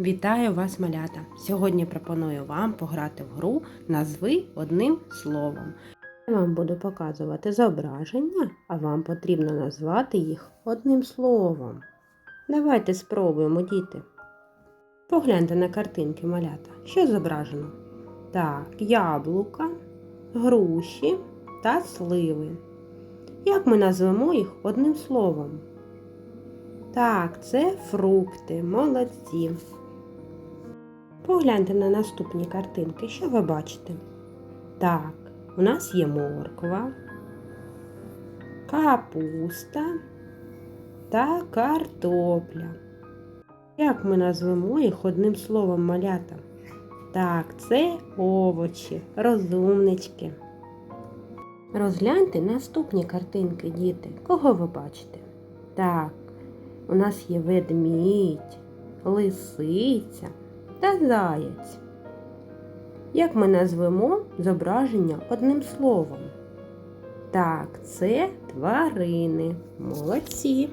Вітаю вас, малята! Сьогодні пропоную вам пограти в гру Назви одним словом. Я вам буду показувати зображення, а вам потрібно назвати їх одним словом. Давайте спробуємо, діти. Погляньте на картинки малята. Що зображено? Так, яблука, груші та сливи. Як ми назвемо їх одним словом? Так, це фрукти, молодці. Погляньте на наступні картинки, що ви бачите? Так, у нас є морква, капуста та картопля. Як ми назвемо їх одним словом малята? Так, це овочі, розумнички. Розгляньте наступні картинки, діти. Кого ви бачите? Так, у нас є ведмідь, лисиця та заєць. Як ми назвемо зображення одним словом? Так, це тварини. Молодці.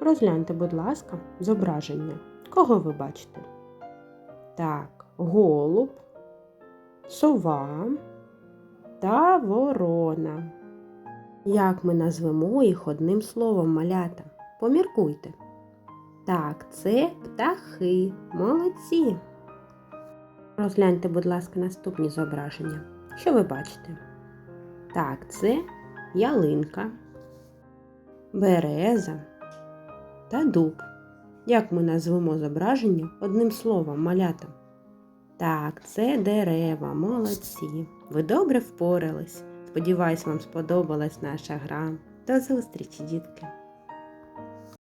Розгляньте, будь ласка, зображення. Кого ви бачите? Так, голуб, сова та ворона. Як ми назвемо їх одним словом малята? Поміркуйте. Так, це птахи. Молодці. Розгляньте, будь ласка, наступні зображення. Що ви бачите? Так, це ялинка, береза та дуб. Як ми назвемо зображення одним словом малята? Так, це дерева, молодці. Ви добре впорались. Сподіваюсь, вам сподобалась наша гра. До зустрічі, дітки!